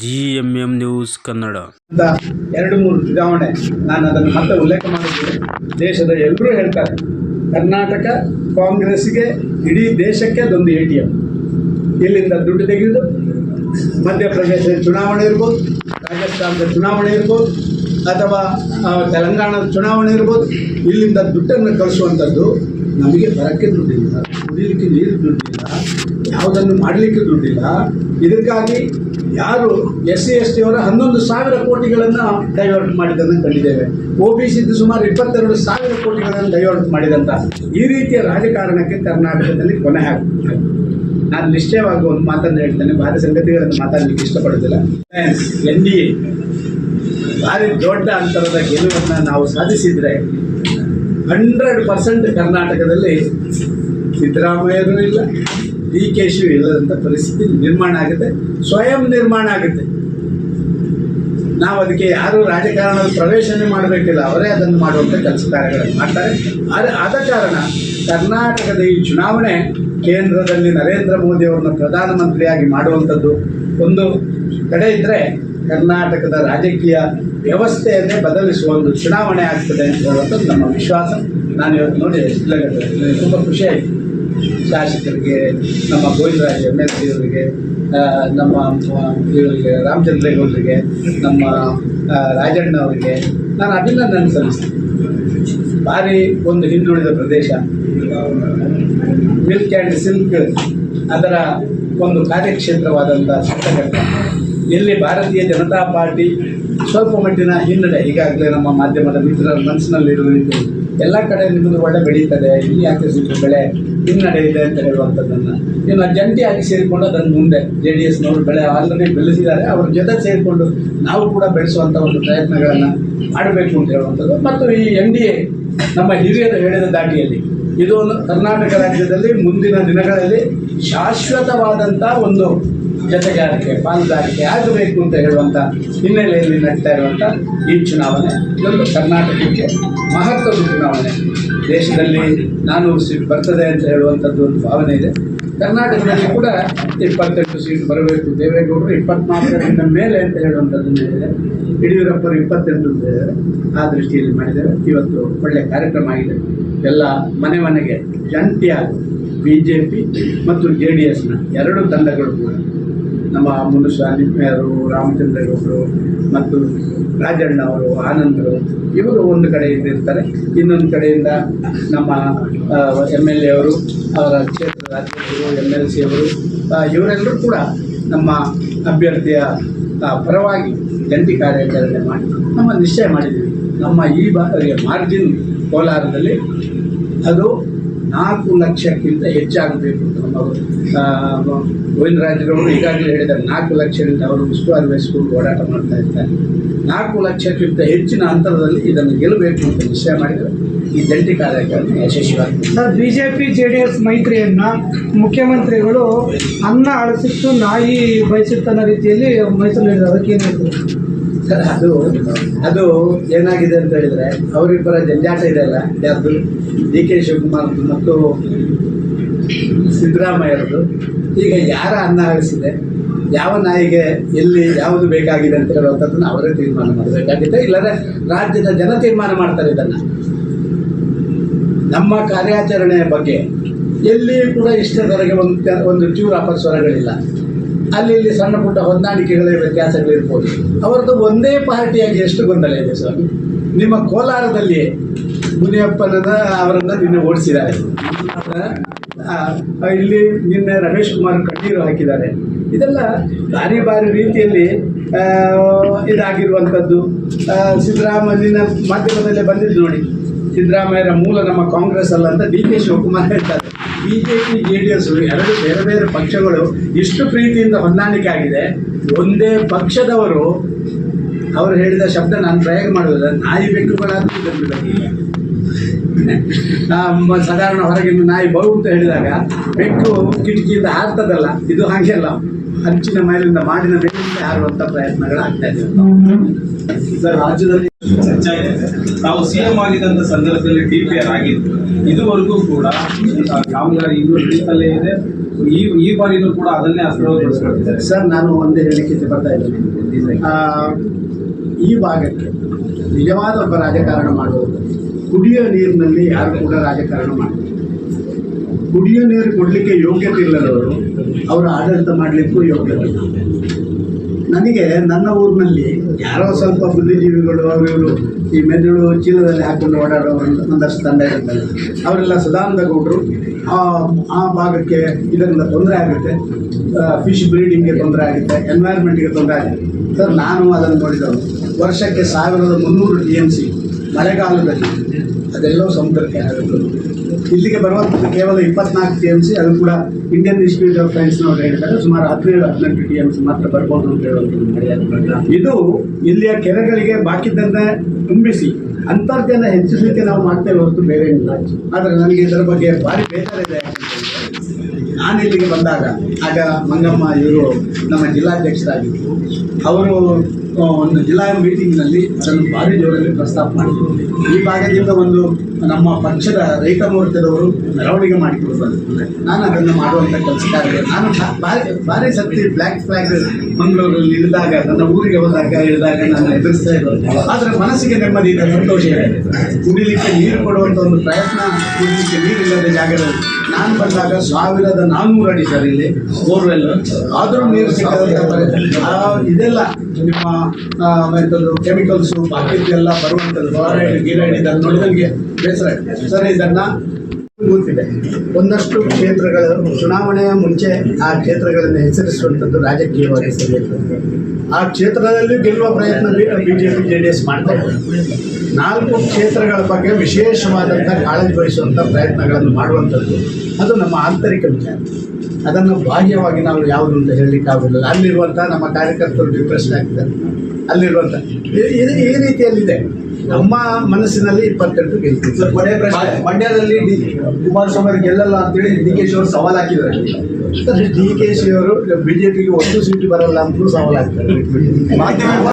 G M M news Kannada. ಎರಡು ಮೂರು ಚುನಾವಣೆ ನಾನು ಅದನ್ನು ಮತ್ತೆ ಉಲ್ಲೇಖ ಮಾಡಿದ್ದೇನೆ. ದೇಶದ ಎಲ್ಲರೂ ಹೇಳ್ತಾರೆ, ಕರ್ನಾಟಕ ಕಾಂಗ್ರೆಸ್ಗೆ ಇಡೀ ದೇಶಕ್ಕೆ ಅದೊಂದು ಎ ಟಿ ಎಂ. ಇಲ್ಲಿಂದ ದುಡ್ಡು ತೆಗೆದು ಮಧ್ಯಪ್ರದೇಶದ ಚುನಾವಣೆ ಇರ್ಬೋದು, ರಾಜಸ್ಥಾನದ ಚುನಾವಣೆ ಇರ್ಬೋದು, ಅಥವಾ ತೆಲಂಗಾಣದ ಚುನಾವಣೆ ಇರ್ಬೋದು, ಇಲ್ಲಿಂದ ದುಡ್ಡನ್ನು ಕಳಿಸುವಂಥದ್ದು ನಮಗೆ ಬರೋಕ್ಕೆ ದುಡ್ಡಿಲ್ಲ ಕುಡಿಯಲಿಕ್ಕೆ ನೀರು ದುಡ್ಡಿಲ್ಲ, ಯಾವುದನ್ನು ಮಾಡಲಿಕ್ಕೆ ದುಡ್ಡಿಲ್ಲ. ಇದಕ್ಕಾಗಿ ಯಾರು ಎಸ್ ಸಿ, ಎಸ್ ಟಿ ಅವರ ಹನ್ನೊಂದು ಸಾವಿರ ಕೋಟಿಗಳನ್ನು ಡೈವರ್ಟ್ ಮಾಡಿದ್ದನ್ನು ಕಂಡಿದ್ದೇವೆ. ಒ ಬಿ ಸಿದ್ದು ಸುಮಾರು ಇಪ್ಪತ್ತೆರಡು ಸಾವಿರ ಕೋಟಿಗಳನ್ನು ಡೈವರ್ಟ್ ಮಾಡಿದಂಥ ಈ ರೀತಿಯ ರಾಜಕಾರಣಕ್ಕೆ ಕರ್ನಾಟಕದಲ್ಲಿ ಕೊನೆ ಹಾಕುತ್ತೆ ನಾನು ನಿಶ್ಚಯವಾಗಿ ಒಂದು ಮಾತನ್ನು ಹೇಳ್ತೇನೆ. ಭಾರಿ ಸಂಗತಿಗಳನ್ನು ಮಾತಾಡಲಿಕ್ಕೆ ಇಷ್ಟಪಡೋದಿಲ್ಲ ಎನ್ ಡಿ ಎ ಭಾರಿ ದೊಡ್ಡ ಅಂತರದ ಗೆಲುವನ್ನು ನಾವು ಸಾಧಿಸಿದರೆ ಹಂಡ್ರೆಡ್ ಪರ್ಸೆಂಟ್ ಕರ್ನಾಟಕದಲ್ಲಿ ಸಿದ್ದರಾಮಯ್ಯನೂ ಇಲ್ಲ. ಡಿ ಕೆ ಶಿ ಇಲ್ಲದಂಥ ಪರಿಸ್ಥಿತಿ ನಿರ್ಮಾಣ ಆಗುತ್ತೆ, ಸ್ವಯಂ ನಿರ್ಮಾಣ ಆಗುತ್ತೆ. ನಾವು ಅದಕ್ಕೆ ಯಾರು ರಾಜಕಾರಣದ ಪ್ರವೇಶನೇ ಮಾಡಬೇಕಿಲ್ಲ, ಅವರೇ ಅದನ್ನು ಮಾಡುವಂಥ ಕೆಲಸ ಕಾರ್ಯಗಳನ್ನು ಮಾಡ್ತಾರೆ. ಆದರೆ ಆದ ಕಾರಣ ಕರ್ನಾಟಕದ ಈ ಚುನಾವಣೆ ಕೇಂದ್ರದಲ್ಲಿ ನರೇಂದ್ರ ಮೋದಿ ಅವರನ್ನು ಪ್ರಧಾನಮಂತ್ರಿಯಾಗಿ ಮಾಡುವಂಥದ್ದು ಒಂದು ಕಡೆ ಇದ್ದರೆ ಕರ್ನಾಟಕದ ರಾಜಕೀಯ ವ್ಯವಸ್ಥೆಯನ್ನೇ ಬದಲಿಸುವ ಒಂದು ಚುನಾವಣೆ ಆಗ್ತದೆ ಅಂತ ಹೇಳುವಂಥದ್ದು ನಮ್ಮ ವಿಶ್ವಾಸ. ನಾನು ಇವತ್ತು ನೋಡಿ ತುಂಬ ಖುಷಿಯಾಯಿತು. ಶಾಸಕರಿಗೆ, ನಮ್ಮ ಗೋವಿಂದರಾಜ್ ಎಂ ಎಲ್ ಅವರಿಗೆ ನಮ್ಮ ಇವರಿಗೆ ರಾಮಚಂದ್ರೇಗೌಡರಿಗೆ ನಮ್ಮ ರಾಜಣ್ಣ ಅವರಿಗೆ ನಾನು ಅಭಿನಂದನೆ ಸಲ್ಲಿಸ್ತೀನಿ ಭಾರಿ ಒಂದು ಹಿಂದುಳಿದ ಪ್ರದೇಶ. ಮಿಲ್ಕ್ ಆ್ಯಂಡ್ ಸಿಲ್ಕ್ ಅದರ ಒಂದು ಕಾರ್ಯಕ್ಷೇತ್ರವಾದಂಥ ಸಂಘಟನೆ. ಇಲ್ಲಿ ಭಾರತೀಯ ಜನತಾ ಪಾರ್ಟಿ ಸ್ವಲ್ಪ ಮಟ್ಟಿನ ಹಿನ್ನಡೆ ಈಗಾಗಲೇ ನಮ್ಮ ಮಾಧ್ಯಮದ ಮಿತ್ರರ ಮನಸ್ಸಿನಲ್ಲಿರುವ ರೀತಿ ಎಲ್ಲ ಕಡೆ ನಿಮ್ಮದು ಒಳ್ಳೆ ಬೆಳೀತದೆ, ಇಲ್ಲಿ ಯಾಕೆ ಸಿಕ್ಕ ಬೆಳೆ ಹಿನ್ನಡೆ ಇದೆ ಅಂತ ಹೇಳುವಂಥದ್ದನ್ನು. ಇನ್ನು ಜಂಟಿಯಾಗಿ ಸೇರಿಕೊಂಡು ಅದನ್ನು ಮುಂದೆ ಜೆ ಡಿ ಎಸ್ನವರು ಬೆಳೆ ಆಲ್ರೆಡಿ ಬೆಳೆಸಿದ್ದಾರೆ, ಅವ್ರ ಜೊತೆ ಸೇರಿಕೊಂಡು ನಾವು ಕೂಡ ಬೆಳೆಸುವಂಥ ಒಂದು ಪ್ರಯತ್ನಗಳನ್ನು ಮಾಡಬೇಕು ಅಂತ ಹೇಳುವಂಥದ್ದು. ಮತ್ತು ಈ ಎನ್ ಡಿ ಎ ನಮ್ಮ ಹಿರಿಯರು ಹೇಳಿದ ದಾಟಿಯಲ್ಲಿ, ಇದು ಒಂದು ಕರ್ನಾಟಕ ರಾಜ್ಯದಲ್ಲಿ ಮುಂದಿನ ದಿನಗಳಲ್ಲಿ ಶಾಶ್ವತವಾದಂಥ ಒಂದು ಜೊತೆಗಾರಿಕೆ, ಪಾಲುದಾರಿಕೆ ಆಗಬೇಕು ಅಂತ ಹೇಳುವಂಥ ಹಿನ್ನೆಲೆಯಲ್ಲಿ ನಡೀತಾ ಇರುವಂಥ ಈ ಚುನಾವಣೆ. ಇದೊಂದು ಕರ್ನಾಟಕಕ್ಕೆ ಮಹತ್ವದ ಚುನಾವಣೆ. ದೇಶದಲ್ಲಿ ನಾನು ಸೀಟ್ ಬರ್ತದೆ ಅಂತ ಹೇಳುವಂಥದ್ದು ಒಂದು ಭಾವನೆ ಇದೆ. ಕರ್ನಾಟಕದಲ್ಲಿ ಕೂಡ ಇಪ್ಪತ್ತೆಂಟು ಸೀಟ್ ಬರಬೇಕು, ದೇವೇಗೌಡರು ಇಪ್ಪತ್ನಾಲ್ಕರಿಂದ ಮೇಲೆ ಅಂತ ಹೇಳುವಂಥದ್ದನ್ನು ಹೇಳಿದೆ ಯಡಿಯೂರಪ್ಪರು ಇಪ್ಪತ್ತೆಂಟು ಅಂತ ಹೇಳಿದ್ದಾರೆ. ಆ ದೃಷ್ಟಿಯಲ್ಲಿ ಮಾಡಿದರೆ ಇವತ್ತು ಒಳ್ಳೆಯ ಕಾರ್ಯಕ್ರಮ ಆಗಿದೆ. ಎಲ್ಲ ಮನೆ ಮನೆಗೆ ಜಂಟಿಯಾಗಿ ಬಿ ಜೆ ಪಿ ಮತ್ತು ಜೆ ಡಿ ಎಸ್ನ ಎರಡು ತಂಡಗಳು ಕೂಡ ನಮ್ಮ ಮನುಷ್ಯ ನಿಮ್ಮೆಯವರು ರಾಮಚಂದ್ರಗೌಡರು ಮತ್ತು ರಾಜಣ್ಣ ಅವರು ಆನಂದರು, ಇವರು ಒಂದು ಕಡೆಯಿಂದ ಇರ್ತಾರೆ ಇನ್ನೊಂದು ಕಡೆಯಿಂದ ನಮ್ಮ ಎಂ ಎಲ್ ಎ ಅವರು, ಅವರ ಕ್ಷೇತ್ರದ ಅಧ್ಯಕ್ಷರು ಎಂ ಎಲ್ ಸಿ ಅವರು ಇವರೆಲ್ಲರೂ ಕೂಡ ನಮ್ಮ ಅಭ್ಯರ್ಥಿಯ ಪರವಾಗಿ ಜಂಟಿ ಕಾರ್ಯಾಚರಣೆ ಮಾಡಿ ನಮ್ಮ ನಿಶ್ಚಯ ಮಾಡಿದ್ದೀವಿ ನಮ್ಮ ಈ ಬಾರಿಯ ಮಾರ್ಜಿನ್ ಕೋಲಾರದಲ್ಲಿ ಅದು ನಾಲ್ಕು ಲಕ್ಷಕ್ಕಿಂತ ಹೆಚ್ಚಾಗಬೇಕು ಅಂತ ಗೋವಿಂದರಾಜರವರು ಈಗಾಗಲೇ ಹೇಳಿದ್ದಾರೆ ನಾಲ್ಕು ಲಕ್ಷದಿಂದ ಅವರು ಉಸ್ತುವಾರಿ ವಹಿಸಿಕೊಂಡು ಓಡಾಟ ಮಾಡ್ತಾ ಇರ್ತಾರೆ ನಾಲ್ಕು ಲಕ್ಷಕ್ಕಿಂತ ಹೆಚ್ಚಿನ ಅಂತರದಲ್ಲಿ ಇದನ್ನು ಗೆಲ್ಲಬೇಕು ಅಂತ ನಿಶ್ಚಯ ಮಾಡಿದರೆ ಈ ಜಂಟಿ ಕಾರ್ಯಕ್ರಮ ಯಶಸ್ವಿಯಾಗಿದೆ. Sir BJP J D S ಮೈತ್ರಿಯನ್ನ ಮುಖ್ಯಮಂತ್ರಿಗಳು ಅನ್ನ ಅಳಿಸಿಟ್ಟು ನಾಯಿ ಬಯಸಿತ್ತನ್ನೋ ರೀತಿಯಲ್ಲಿ ಮೈಸೂರು ಹೇಳಿದ್ರು ಅದಕ್ಕೆ ಏನು ಸರ್ ಅದು ಅದು ಏನಾಗಿದೆ ಅಂತ ಹೇಳಿದರೆ ಅವರಿಬ್ಬರ ಜಂಜಾಟ ಇದೆಯಲ್ಲ ಯಾರ್ದು? ಡಿ ಕೆ ಶಿವಕುಮಾರ್ ಮತ್ತು ಸಿದ್ದರಾಮಯ್ಯರದು ಈಗ ಯಾರ ಅನ್ನ ಅಳಿಸಿದೆ? ಯಾವ ನಾಯಿಗೆ ಎಲ್ಲಿ ಯಾವುದು ಬೇಕಾಗಿದೆ ಅಂತ ಹೇಳುವಂಥದ್ದನ್ನು ಅವರೇ ತೀರ್ಮಾನ ಮಾಡಬೇಕಾಗಿದೆ ಇಲ್ಲದೆ ರಾಜ್ಯದ ಜನ ತೀರ್ಮಾನ ಮಾಡ್ತಾರೆ ಇದನ್ನು. ನಮ್ಮ ಕಾರ್ಯಾಚರಣೆಯ ಬಗ್ಗೆ ಎಲ್ಲಿಯೂ ಕೂಡ ಇಷ್ಟದವರೆಗೆ ಒಂದು ಒಂದು ಚೂರು ಅಪಸ್ವರಗಳಿಲ್ಲ. ಅಲ್ಲಿ ಇಲ್ಲಿ ಸಣ್ಣ ಪುಟ್ಟ ಹೊಂದಾಣಿಕೆಗಳೇ ವ್ಯತ್ಯಾಸಗಳಿರ್ಬೋದು. ಅವರದ್ದು ಒಂದೇ ಪಾರ್ಟಿಯಾಗಿ ಎಷ್ಟು ಗೊಂದಲ ಇದೆ ಸ್ವಾಮಿ? ನಿಮ್ಮ ಕೋಲಾರದಲ್ಲಿ ಮುನಿಯಪ್ಪನದ ಅವರನ್ನು ನಿನ್ನೆ ಓಡಿಸಿದ್ದಾರೆ. ಇಲ್ಲಿ ನಿನ್ನೆ ರಮೇಶ್ ಕುಮಾರ್ ಕಣ್ಣೀರು ಹಾಕಿದ್ದಾರೆ. ಇದೆಲ್ಲ ಬಾರಿ ಬಾರಿ ರೀತಿಯಲ್ಲಿ ಇದಾಗಿರುವಂಥದ್ದು. ಸಿದ್ದರಾಮಯ್ಯನ ಮಾಧ್ಯಮದಲ್ಲೇ ಬಂದಿದ್ದು ನೋಡಿ. ಸಿದ್ದರಾಮಯ್ಯರ ಮೂಲ ನಮ್ಮ ಕಾಂಗ್ರೆಸ್ ಅಲ್ಲ ಅಂತ ಡಿ ಕೆ ಶಿವಕುಮಾರ್ ಹೇಳ್ತಾರೆ. B J P J D S ಎರಡು ಬೇರೆ ಬೇರೆ ಪಕ್ಷಗಳು ಇಷ್ಟು ಪ್ರೀತಿಯಿಂದ ಹೊಂದಾಣಿಕೆ ಆಗಿದೆ. ಒಂದೇ ಪಕ್ಷದವರು ಅವರು ಹೇಳಿದ ಶಬ್ದ ನಾನು ಪ್ರಯೋಗ ಮಾಡೋದಿಲ್ಲ ನಾಯಿ ಬೆಕ್ಕುಗಳಾದ್ರೂ ಇದನ್ನು ಆ, ಸಾಧಾರಣ ಹೊರಗಿನ ನಾಯಿ ಬರು ಅಂತ ಹೇಳಿದಾಗ ಬೆಕ್ಕು ಕಿಟಕಿಯಿಂದ ಹಾರ್ತದಲ್ಲ ಇದು ಹಾಗೆ ಅಲ್ಲ ಹಂಚಿನ ಮೇಲಿಂದ ಮಾಡಿನ ಮೇಲಿಂದ ಹಾರುವಂತ ಪ್ರಯತ್ನಗಳಾಗ್ತಾ ಇದೆ ಸರ್ ರಾಜ್ಯದಲ್ಲಿ ಚರ್ಚೆ ಇದೆ ತಾವು ಸಿಎಂ ಆಗಿದ್ದಂತ ಸಂದರ್ಭದಲ್ಲಿ ಡಿ ಪಿ ಆರ್ ಆಗಿದ್ದು ಇದುವರೆಗೂ ಕೂಡ ಕಾಮಗಾರಿ ಇನ್ನೂ ನಡೀತಲ್ಲೇ ಇದೆ. ಈ ಈ ಬಾರಿನೂ ಕೂಡ ಅದನ್ನೇ ಅಸ್ತ್ರಗೊಳಿಸ್ಕೊಳ್ತಿದ್ದಾರೆ ಸರ್ ನಾನು ಒಂದೇ ಹೇಳಿಕೆ ಬರ್ತಾ ಇದ್ದೀನಿ. ಈ ಭಾಗಕ್ಕೆ ನಿಜವಾದ ಒಬ್ಬ ರಾಜಕಾರಣ ಮಾಡುವುದು ಕುಡಿಯೋ ನೀರಿನಲ್ಲಿ ಯಾರು ಕೂಡ ರಾಜಕಾರಣ ಮಾಡ್ತಾರೆ ಕುಡಿಯೋ ನೀರು ಕೊಡಲಿಕ್ಕೆ ಯೋಗ್ಯತೆ ಇಲ್ಲದವರು ಅವರು ಆಡಳಿತ ಮಾಡಲಿಕ್ಕೂ ಯೋಗ್ಯತೆ ನನಗೆ ನನ್ನ ಊರಿನಲ್ಲಿ ಯಾರೋ ಸ್ವಲ್ಪ ಬುದ್ಧಿಜೀವಿಗಳು, ಅವರು ಈ ಮೆದುಳು ಚೀಲದಲ್ಲಿ ಹಾಕೊಂಡು ಓಡಾಡೋ ಒಂದು- ಒಂದಷ್ಟು ತಂಡ ಇರ್ತಾರೆ ಅವರೆಲ್ಲ ಸದಾನಂದ ಗೌಡರು. ಆ ಆ ಭಾಗಕ್ಕೆ ಇದರಿಂದ ತೊಂದರೆ ಆಗುತ್ತೆ. ಫಿಶ್ ಬ್ರೀಡಿಂಗ್ಗೆ ತೊಂದರೆ ಆಗುತ್ತೆ ಎನ್ವೈರ್ಮೆಂಟ್ಗೆ ತೊಂದರೆ ಆಗುತ್ತೆ. ಸರ್, ನಾನು ಅದನ್ನು ನೋಡಿದವನು ವರ್ಷಕ್ಕೆ ಸಾವಿರದ ಮುನ್ನೂರು ಟಿ ಎಂ ಸಿ ಮಳೆಗಾಲದಲ್ಲಿ ಅದೆಲ್ಲೋ ಸಮುದ್ರಕ್ಕೆ ಆಗುತ್ತೆ. ಇಲ್ಲಿಗೆ ಬರುವಂಥದ್ದು ಕೇವಲ ಇಪ್ಪತ್ನಾಲ್ಕು ಟಿ ಎಂ ಸಿ ಅದು ಕೂಡ ಇಂಡಿಯನ್ ಇನ್ಸ್ಟಿಟ್ಯೂಟ್ ಆಫ್ ಸೈನ್ಸ್ನವ್ರು ಹೇಳ್ತಾರೆ ಸುಮಾರು ಹದಿನೇಳು ಹದಿನೆಂಟು ಟಿ ಎಂ ಸಿ ಮಾತ್ರ ಬರ್ಬೋದು ಅಂತ ಹೇಳುವಂಥದ್ದು ಇದು ಇಲ್ಲಿಯ ಕೆರೆಗಳಿಗೆ ಬಾಕಿದ್ದನ್ನೇ ತುಂಬಿಸಿ, ಅಂತರ್ಜಲ ಹೆಚ್ಚಿಸಲಿಕ್ಕೆ ನಾವು ಮಾಡ್ತೇವೆ ಹೊರತು ಬೇರೆ ಇಲ್ಲ ಆದರೆ ನನಗೆ ಇದರ ಬಗ್ಗೆ ಭಾರಿ ಬೇಜಾರಿದೆ. ನಾನು ಇಲ್ಲಿಗೆ ಬಂದಾಗ, ಆಗ ಮಂಗಮ್ಮ ಇವರು ನಮ್ಮ ಜಿಲ್ಲಾಧ್ಯಕ್ಷರಾಗಿದ್ದರು. ಅವರು ಒಂದು ಜಿಲ್ಲಾ ಮೀಟಿಂಗ್ನಲ್ಲಿ ಅದನ್ನು ಭಾರಿ ಜೋರಲ್ಲಿ ಪ್ರಸ್ತಾಪ ಮಾಡಿದ್ದೀವಿ ಈ ಭಾಗದಿಂದ ಒಂದು ನಮ್ಮ ಪಕ್ಷದ ರೈತ ಮೋರ್ಚಾದವರು ಮೆರವಣಿಗೆ ಮಾಡಿಕೊಡ್ಬಾರ್ದು ನಾನು ಅದನ್ನು ಮಾಡುವಂಥ ಕೆಲಸಕ್ಕಾಗಲಿಲ್ಲ ನಾನು ಭಾರಿ ಭಾರಿ ಸತಿ ಬ್ಲ್ಯಾಕ್ ಫ್ಲಾಗ್ ಮಂಗಳೂರಲ್ಲಿ ಇಳಿದಾಗ, ನನ್ನ ಊರಿಗೆ ಹೋದಾಗ ಇಳಿದಾಗ ನಾನು ಎದುರಿಸ್ತಾ ಇರೋದು ಆದರೆ ಮನಸ್ಸಿಗೆ ನೆಮ್ಮದಿ ಇದೆ, ಸಂತೋಷ ಇದೆ. ಕುಡಿಲಿಕ್ಕೆ ನೀರು ಕೊಡುವಂಥ ಒಂದು ಪ್ರಯತ್ನ, ಕುಡಿಲಿಕ್ಕೆ ನೀರಿಲ್ಲದ ಜಾಗದಲ್ಲಿ ನಾನು ಬಂದಾಗ ಸಾವಿರದ ನಾನ್ನೂರು ಅಡಿ ಸರ್ ಇಲ್ಲಿ ಬೋರ್ವೆಲ್. ಆದರೂ ನೀರು ಪರಿಸ್ಥಿತಿ. ಇದೆಲ್ಲ ನಿಮ್ಮ ಎಂಥದ್ದು ಕೆಮಿಕಲ್ಸು ಬಾಕಿದ್ದೆಲ್ಲ ಬರುವಂಥದ್ದು ಗಿರೈಡ್ ಇದನ್ನು ನೋಡಿ ನನಗೆ. ಸರ್, ಇದನ್ನು ಗೊತ್ತಿದೆ ಒಂದಷ್ಟು ಕ್ಷೇತ್ರಗಳು ಚುನಾವಣೆಯ ಮುಂಚೆ ಆ ಕ್ಷೇತ್ರಗಳನ್ನು ಹೆಸರಿಸುವಂಥದ್ದು ರಾಜಕೀಯವಾಗಿ ಸರಿ ಆ ಕ್ಷೇತ್ರದಲ್ಲಿ ಗೆಲ್ಲುವ ಪ್ರಯತ್ನ ಬಿ ಜೆ ಡಿ ಎಸ್ ಮಾಡ್ತಾ ನಾಲ್ಕು ಕ್ಷೇತ್ರಗಳ ಬಗ್ಗೆ ವಿಶೇಷವಾದಂಥ ಕಾಳಜಿ ವಹಿಸುವಂಥ ಪ್ರಯತ್ನಗಳನ್ನು ಮಾಡುವಂಥದ್ದು, ಅದು ನಮ್ಮ ಆಂತರಿಕ ವಿಚಾರ. ಅದನ್ನು ಬಾಹ್ಯವಾಗಿ ನಾವು ಯಾವುದು ಅಂತ ಹೇಳಲಿಕ್ಕೆ ಆಗೋದಿಲ್ಲ ಅಲ್ಲಿರುವಂಥ ನಮ್ಮ ಕಾರ್ಯಕರ್ತರು ಡಿಪ್ರೆಷನ್ ಆಗ್ತಾರೆ ಅಲ್ಲಿರುವಂಥ ಈ ರೀತಿಯಲ್ಲಿದೆ. ನಮ್ಮ ಮನಸ್ಸಿನಲ್ಲಿ ಇಪ್ಪತ್ತೆಂಟು ಗೆಲ್ತೀವಿ. ಸರ್ ಕೊನೆ ಪ್ರಶ್ನೆ. ಮಂಡ್ಯದಲ್ಲಿ ಡಿ ಕುಮಾರಸ್ವಾಮಿ ಗೆಲ್ಲಲ್ಲ ಅಂತೇಳಿ ಡಿ ಕೆ ಶಿ ಅವರು ಸವಾಲ್ ಹಾಕಿದ್ದಾರೆ. ಡಿ ಕೆ ಶಿ ಅವರು ಬಿಜೆಪಿಗೆ ಒಂದು ಸೀಟ್ ಬರಲ್ಲ ಅಂತಲೂ ಸವಾಲ್ ಮಾಧ್ಯಮ